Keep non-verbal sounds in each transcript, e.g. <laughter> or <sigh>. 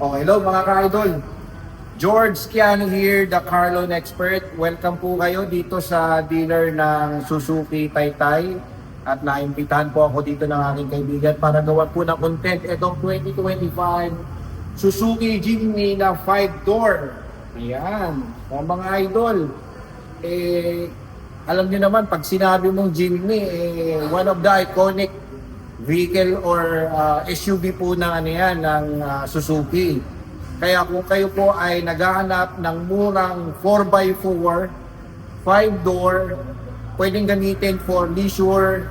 Oh, hello mga ka-idol. George Kiano here, the Carlon expert. Welcome po kayo dito sa dealer ng Suzuki Taytay. At naimbitahan po ako dito ng aking kaibigan para gawa po ng content. Itong 2025 Suzuki Jimny na 5-door. Ayan. O mga idol, eh, alam niyo naman, pag sinabi mong Jimny, eh, one of the iconic vehicle or uh, SUV po ng ano yan, ng uh, Suzuki. Kaya kung kayo po ay naghahanap ng murang 4x4, 5-door, pwedeng gamitin for leisure,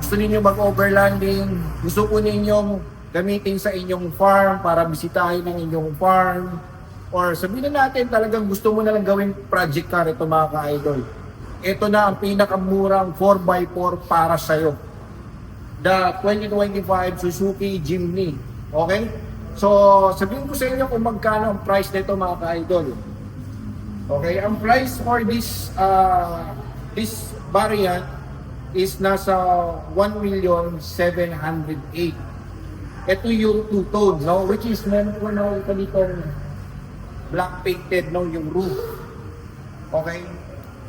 gusto ninyo mag-overlanding, gusto po ninyong gamitin sa inyong farm para bisitahin ang inyong farm, or sabihin na natin talagang gusto mo na lang gawing project car ito mga ka-idol. Ito na ang pinakamurang 4x4 para sa'yo the 2025 Suzuki Jimny. Okay? So, sabihin ko sa inyo kung magkano ang price nito mga ka-idol. Okay, ang price for this uh, this variant is nasa 1,708,000. Ito yung two-tone, no? Which is meron ko na ito ditong black painted, no? Yung roof. Okay?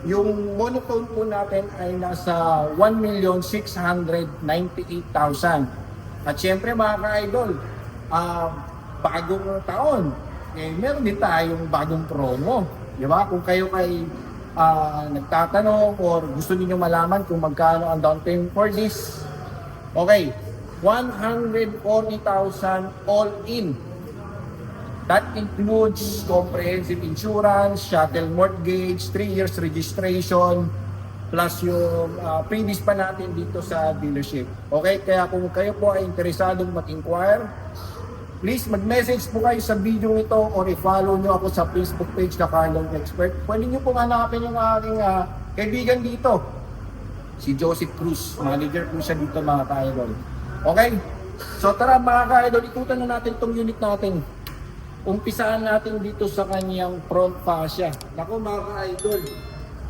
Yung monotone po natin ay nasa 1,698,000. At syempre mga ka-idol, ah, bagong taon, eh, meron din tayong bagong promo. Di ba? Kung kayo ay ah, nagtatanong or gusto niyo malaman kung magkano ang down payment for this, okay, 140,000 all in. That includes comprehensive insurance, shuttle mortgage, 3 years registration, plus yung uh, previous pa natin dito sa dealership. Okay, kaya kung kayo po ay interesadong mag-inquire, please mag-message po kayo sa video ito or i-follow nyo ako sa Facebook page na Carlong Expert. Pwede nyo pong hanapin yung aking uh, kaibigan dito, si Joseph Cruz. Manager po siya dito mga ka-idol. Okay? So tara mga ka-idol, ikutan na natin tong unit natin. Umpisahan natin dito sa kanyang front fascia. Naku mga ka-idol,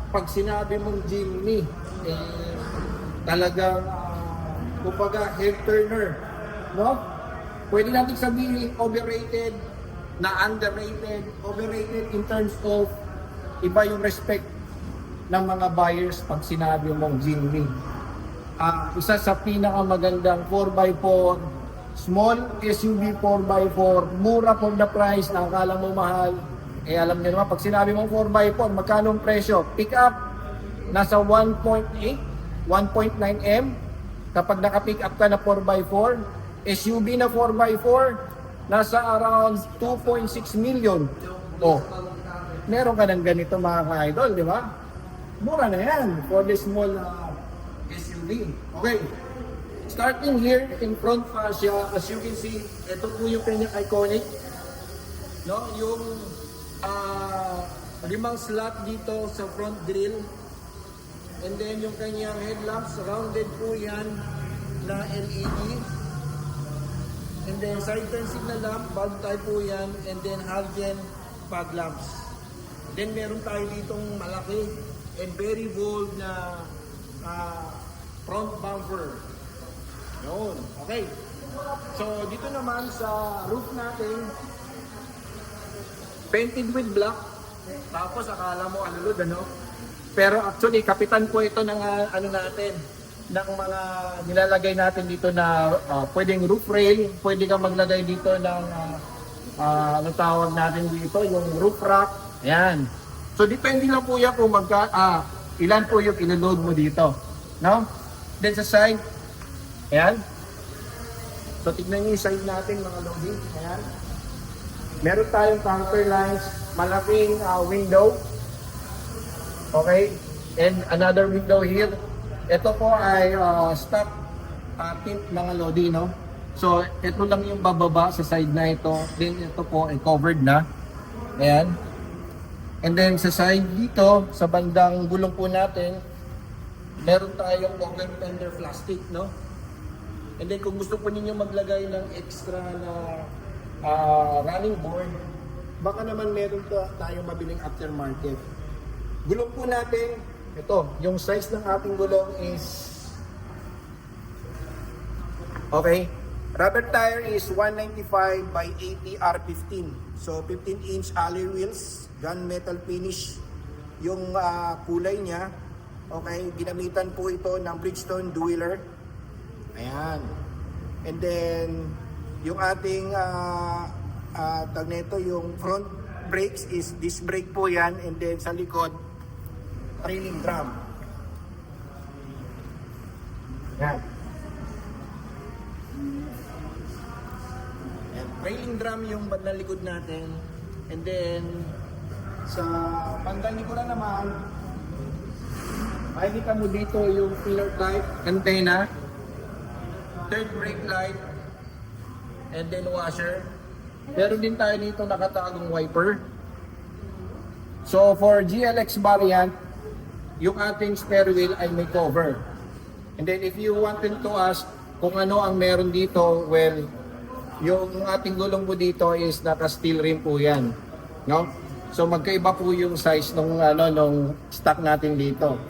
pag sinabi mong Jimny, eh, talagang, uh, kumbaga, head turner. No? Pwede natin sabihin overrated, na underrated, overrated in terms of iba yung respect ng mga buyers pag sinabi mong Jimny. Ah, isa sa pinakamagandang 4x4, small SUV 4x4, mura for the price na akala mo mahal. Eh alam niyo naman, pag sinabi mong 4x4, magkano ang presyo? Pick up, nasa 1.8, 1.9M. Kapag naka-pick up ka na 4x4, SUV na 4x4, nasa around 2.6 million. Oh, meron ka ng ganito mga ka-idol, di ba? Mura na yan for the small uh, SUV. Okay. Starting here in front fascia, as you can see, ito po yung kanyang iconic. No, yung ah, limang slot dito sa front grille. And then yung kanyang headlamps, rounded po yan na LED. And then side turn signal lamp, bulb type po yan. And then halogen fog lamps. Then meron tayo ditong malaki and very bold na ah, front bumper. Yun, okay. So dito naman sa roof natin, painted with black. Tapos akala mo alulod ano? Pero actually kapitan po ito ng ah, ano natin ng mga nilalagay natin dito na ah, pwedeng roof rail, pwede kang maglagay dito ng ah, ah, ano tawag natin dito, yung roof rack. Ayan. So depende lang po yan kung magka, ah, ilan po yung iloload mo dito. No? Then sa side, ayan. So tignan niyo yung side natin mga loading. Ayan. Meron tayong counter lines, malaking ah, window. Okay? And another window here. Ito po ay uh, stock uh, tint mga lodi, no? So, ito lang yung bababa sa side na ito. Then, ito po ay covered na. Ayan. And then, sa side dito, sa bandang gulong po natin, meron tayong over tender plastic, no? And then, kung gusto po ninyo maglagay ng extra na ah, running board, baka naman meron to, tayong mabiling aftermarket. Gulong po natin, ito, yung size ng ating gulong is Okay. Rubber tire is 195 by 80 R15. So 15 inch alloy wheels, gunmetal finish yung ah, kulay niya. Okay, ginamitan po ito ng Bridgestone Dueler. Ayan. And then yung ating uh, tag nito, yung front brakes is disc brake po yan and then sa likod trailing drum. Yan. Yan. Trailing drum yung bandang likod natin. And then, sa bandang likuran naman, makikita mo dito yung pillar type, antenna, third brake light, and then washer. Meron din tayo dito nakatagong wiper. So for GLX variant, yung ating spare wheel ay may cover. And then if you wanted to ask kung ano ang meron dito, well, yung ating gulong po dito is naka-steel rim po yan. No? So magkaiba po yung size nung ano nung stock natin dito.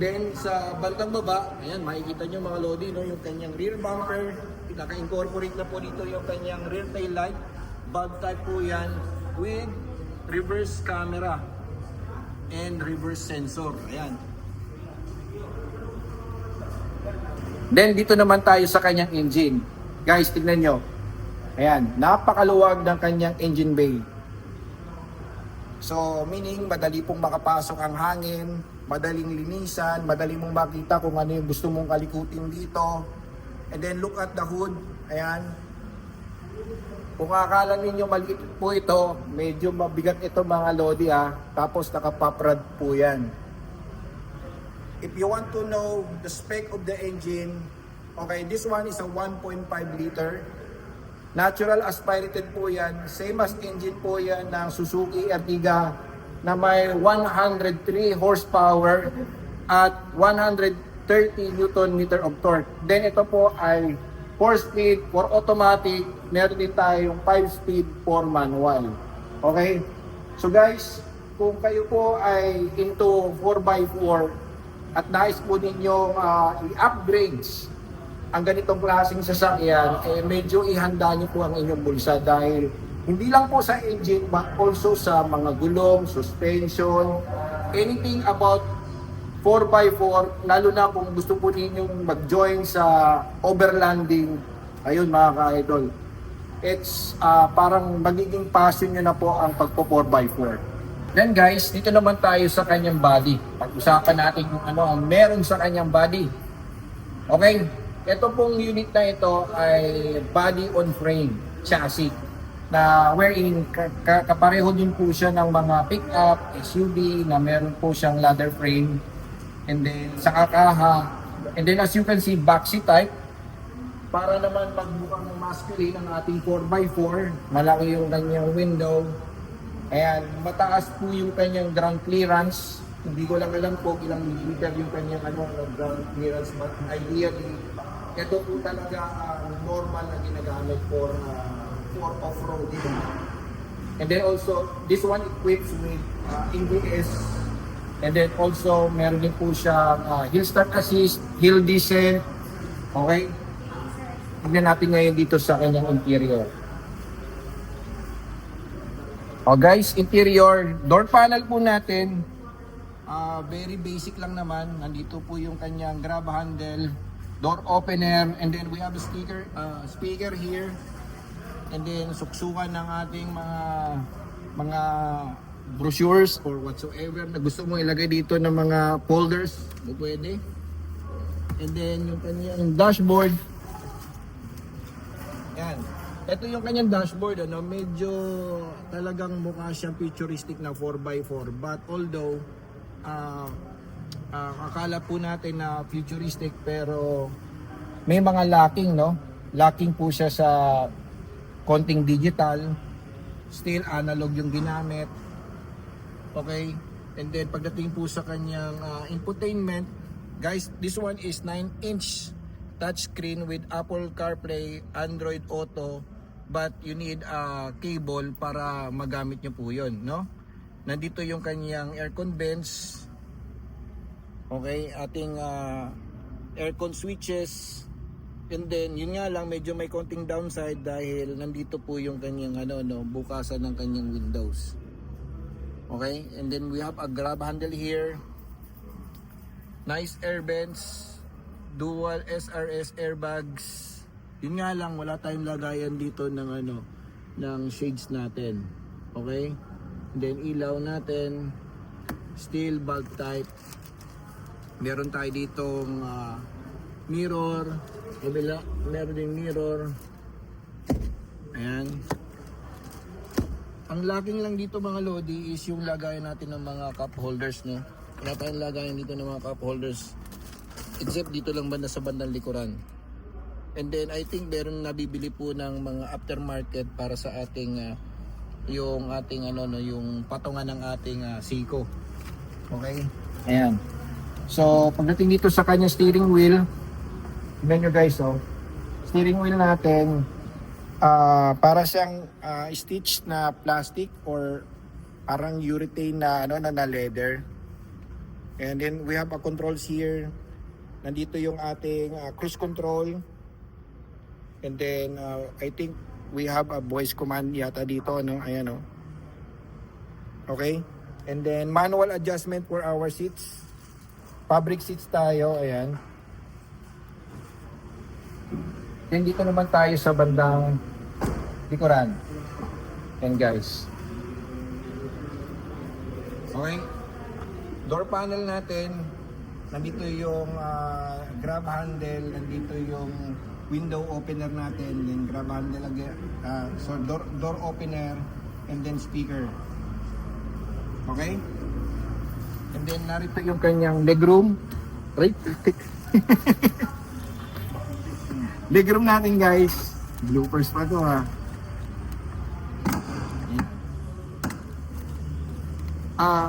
Then sa bandang baba, ayan makikita nyo mga lodi no, yung kanyang rear bumper, naka-incorporate na po dito yung kanyang rear tail light. Bug type po yan with reverse camera and reverse sensor. Ayan. Then dito naman tayo sa kanyang engine. Guys, tignan nyo. Ayan, napakaluwag ng kanyang engine bay. So, meaning madali pong makapasok ang hangin, madaling linisan, madali mong makita kung ano yung gusto mong kalikutin dito. And then look at the hood. Ayan. Kung akala ninyo maliit po ito, medyo mabigat ito mga lodi ah. Tapos nakapaprad po yan. If you want to know the spec of the engine, okay, this one is a 1.5 liter. Natural aspirated po yan. Same as engine po yan ng Suzuki Ertiga na may 103 horsepower at 130 Newton meter of torque. Then ito po ay 4-speed for automatic. Meron din tayong 5-speed for manual. Okay? So guys, kung kayo po ay into 4x4 at nais po ninyo ah, i-upgrades ang ganitong klaseng sasakyan, eh medyo ihanda niyo po ang inyong bulsa dahil hindi lang po sa engine but also sa mga gulong, suspension, anything about 4x4, lalo na kung gusto po ninyong mag-join sa overlanding, ayun mga ka-idol, it's ah, parang magiging passion nyo na po ang pagpo 4x4. Then guys, dito naman tayo sa kanyang body. Pag-usapan natin kung ano ang meron sa kanyang body. Okay, ito pong unit na ito ay body on frame chassis na wherein ka- ka- kapareho din po siya ng mga pick-up, SUV na meron po siyang ladder frame. And then sa kakaha and then as you can see boxy type. Para naman magmukhang masculine ang ating 4x4 malaki yung kanyang window. Ayan mataas po yung kanyang ground clearance. Hindi ko lang alam po ilang millimeter yung kanyang ano, ground clearance but ideally ito po talaga ang normal na ginagamit for uh, for off-roading and then also this one equips with uh, ABS and then also meron din po siya uh, hill start assist hill descent okay tignan natin ngayon dito sa kanyang interior Oh guys, interior door panel po natin. Ah, very basic lang naman. Nandito po yung kanyang grab handle, door opener, and then we have a speaker, uh, speaker here. And then suksukan ng ating mga mga brochures or whatsoever na gusto mo ilagay dito ng mga folders, mo pwede. And then yung kanyang dashboard. Yan. Ito yung kanyang dashboard, ano, medyo talagang mukha siyang futuristic na 4x4. But although, ah ah, akala po natin na futuristic pero may mga lacking, no? Lacking po siya sa konting digital. Still analog yung ginamit. Okay? And then pagdating po sa kanyang ah, infotainment, guys, this one is 9-inch touchscreen with Apple CarPlay, Android Auto, but you need a cable para magamit nyo po yun, no? Nandito yung kanyang aircon vents, okay, ating ah, aircon switches, And then, yun nga lang, medyo may konting downside dahil nandito po yung kanyang ano, no, bukasan ng kanyang windows. Okay? And then we have a grab handle here. Nice air vents. Dual SRS airbags. Yun nga lang, wala tayong lagayan dito ng ano, ng shades natin. Okay? And then ilaw natin. Steel bulb type. Meron tayo ditong ah, mirror. Kabila, meron ding mirror. Ayan. Ang lacking lang dito mga Lodi is yung lagayan natin ng mga cup holders, no? Wala tayong lagayan dito ng mga cup holders. Except dito lang banda sa bandang likuran. And then I think meron nabibili po ng mga aftermarket para sa ating ah, yung ating ano no, yung patungan ng ating ah, siko. Okay? Ayan. So, pagdating dito sa kanyang steering wheel, tignan nyo guys, oh. Steering wheel natin, ah para siyang ah, stitched na plastic or parang urethane na, ano, na, na leather. And then, we have a controls here. Nandito yung ating ah, cruise control. And then, ah, I think we have a voice command yata dito, no? Ayan, oh. Okay? And then manual adjustment for our seats. Fabric seats tayo, ayan. Then dito naman tayo sa bandang likuran. And guys. Okay? Door panel natin, nandito yung ah, grab handle, nandito yung window opener natin, then grab handle again, ah, so door, door opener, and then speaker. Okay? And then narito yung kanyang legroom. Right? <laughs> legroom natin guys. Bloopers pa to ha. Ah,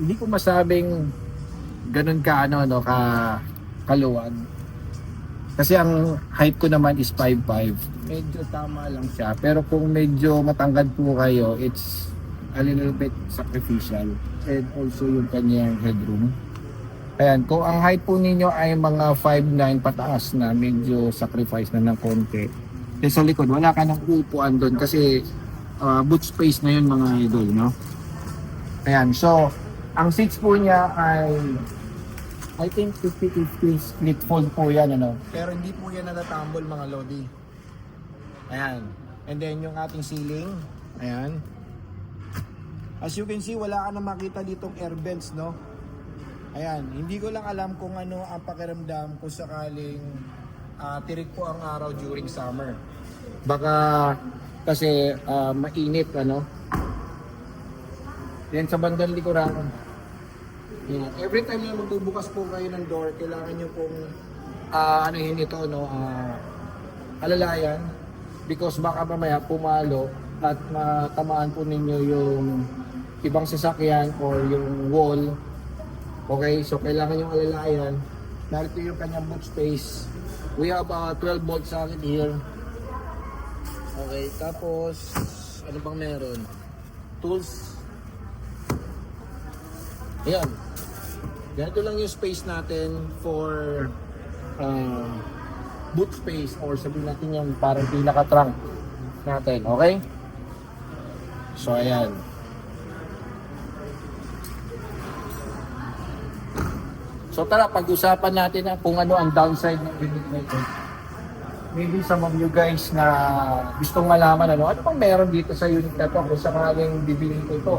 hindi ko masabing ganun ka ano no ka kaluwag. Kasi ang height ko naman is 5'5". Medyo tama lang siya. Pero kung medyo matangkad po kayo, it's a little bit sacrificial. And also yung kanyang headroom. Ayan, kung ang height po ninyo ay mga 5'9 pataas na medyo sacrifice na ng konti. Eh sa likod, wala ka nang upuan doon kasi uh, boot space na yun mga idol, no? Ayan, so ang seats po niya ay I think 50-50 split fold po yan, ano? Pero hindi po yan natatambol mga Lodi. Ayan. And then yung ating ceiling, ayan. As you can see, wala ka na makita ditong air vents, no? Ayan, hindi ko lang alam kung ano ang pakiramdam kung sakaling ah, tirik po ang araw during summer. Baka kasi ah, mainit, ano? Yan sa bandang likuran. Ayan. Every time na magbubukas po kayo ng door, kailangan nyo pong ano yun ito, no? ah, alalayan. Because baka mamaya pumalo at matamaan po ninyo yung ibang sasakyan or yung wall. Okay, so kailangan yung alalayan. Narito yung kanyang boot space. We have a 12 volt socket here. Okay, tapos ano bang meron? Tools. Ayan. Ganito lang yung space natin for uh, boot space or sabihin natin yung parang pinaka-trunk natin, okay? So, ayan. So, tara, pag-usapan natin na kung ano ang downside ng na ito. Maybe some of you guys na gustong malaman ano, ano pang meron dito sa unit na to kung sakaling bibili ko ito.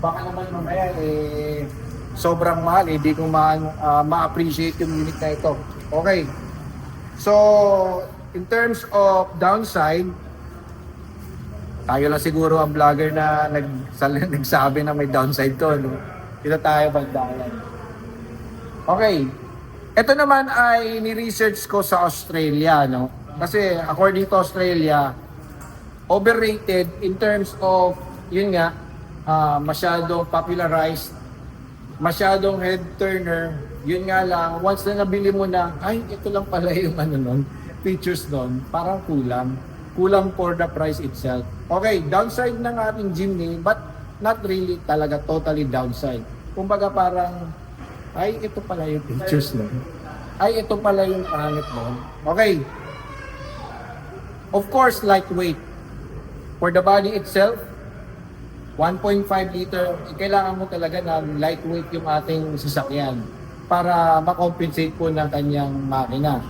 Baka naman mamaya eh, sobrang mahal, eh, hindi ko ma- ah, ma-appreciate yung unit na ito. Okay. So, in terms of downside, tayo lang siguro ang vlogger na nag, <laughs> nagsabi na may downside to. No? Dito tayo magdalan. Okay. Ito naman ay ni-research ko sa Australia. No? Kasi according to Australia, overrated in terms of, yun nga, ah, masyadong popularized masyadong head turner, yun nga lang, once na nabili mo na, ay, ito lang pala yung ano nun, features nun, parang kulang. Kulang for the price itself. Okay, downside ng ating Jimny, but not really talaga totally downside. Kumbaga parang, ay, ito pala yung features nun. ay ito pala yung pangit mo. Okay. Of course, lightweight. For the body itself, 1.5 liter, eh, kailangan mo talaga ng lightweight yung ating sasakyan para makompensate po ng kanyang makina.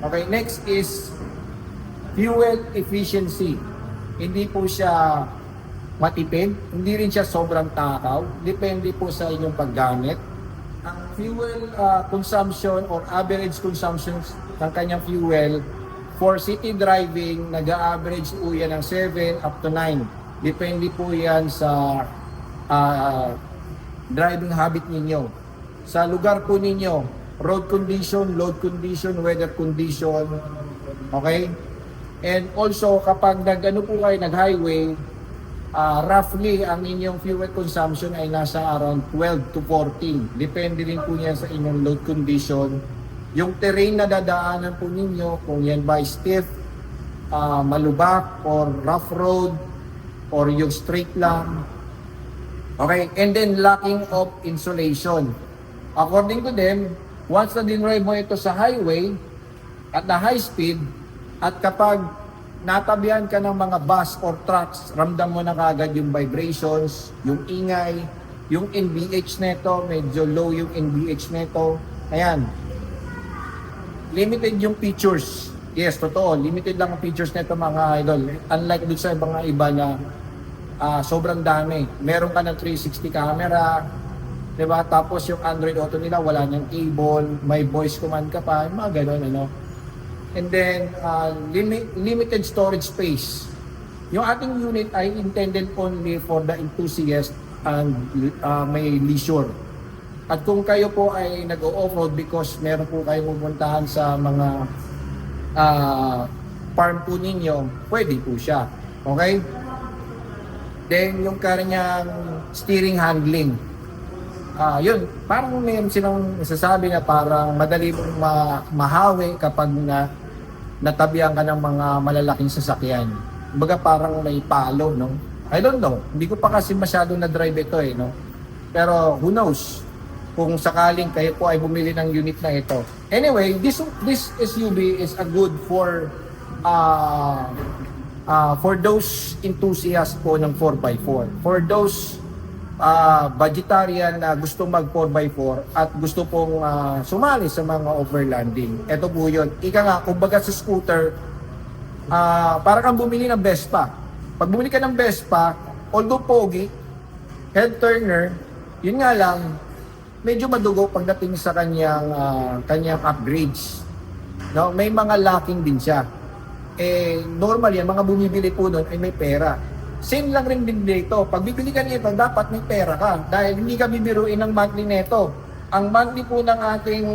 Okay, next is fuel efficiency. Hindi po siya matipid, hindi rin siya sobrang takaw, depende po sa inyong paggamit. Fuel uh, consumption or average consumption ng kanyang fuel for city driving, nag-average po yan ng 7 up to 9. Depende po yan sa uh, driving habit ninyo. Sa lugar po ninyo, road condition, load condition, weather condition, okay? And also, kapag nag-ano po kayo, nag-highway, ah, roughly, ang inyong fuel consumption ay nasa around 12 to 14. Depende rin po yan sa inyong load condition. Yung terrain na dadaanan po ninyo, kung yan ba ay stiff, ah, malubak, or rough road, or yung straight lang. Okay, and then lacking of insulation. According to them, once na dinrive mo ito sa highway, at the high speed, at kapag natabihan ka ng mga bus or trucks, ramdam mo na kagad yung vibrations, yung ingay, yung NVH neto, medyo low yung NVH neto. Ayan. Limited yung features. Yes, totoo. Limited lang ang features nito mga idol. Unlike dun sa mga iba na ah, sobrang dami. Meron ka ng 360 camera, 'di ba? Tapos yung Android Auto nila wala niyang cable, may voice command ka pa, mga ganun ano. And then uh, limi- limited storage space. Yung ating unit ay intended only for the enthusiast and uh, may leisure. At kung kayo po ay nag-off-road because meron po kayo pupuntahan sa mga ah, farm po ninyo, pwede po siya. Okay? Then yung kanyang steering handling. Ah, yun, parang meron silang nasasabi na parang madali mong ma- mahawi kapag na natabihan ka ng mga malalaking sasakyan. Kumbaga parang may palo, no? I don't know. Hindi ko pa kasi masyado na drive ito eh, no? Pero who knows kung sakaling kayo po ay bumili ng unit na ito. Anyway, this this SUV is a good for uh, uh, for those enthusiasts po ng 4x4. For those uh, vegetarian na gusto mag 4x4 at gusto pong uh, sumali sa mga overlanding. Ito po yun. Ika nga, kumbaga sa scooter, ah para kang bumili ng Vespa. Pag bumili ka ng Vespa, although pogi, head turner, yun nga lang, medyo madugo pagdating sa kanyang ah, kanyang upgrades. No, may mga lacking din siya. Eh normal yan, mga bumibili po doon ay may pera. Same lang rin din dito. Pag bibili ka nito, dapat may pera ka dahil hindi ka bibiruin ng monthly neto. Ang monthly po ng ating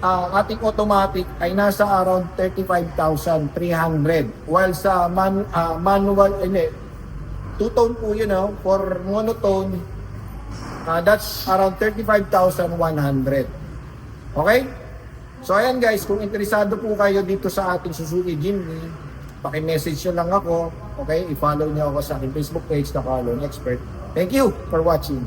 ah, ating automatic ay nasa around 35,300 while sa man, ah, manual hindi two-tone po yun know, for monotone Ah, that's around 35,100. Okay? So ayan guys, kung interesado po kayo dito sa ating Suzuki Jimny, paki-message nyo lang ako. Okay? I-follow nyo ako sa aking Facebook page na Colon Expert. Thank you for watching.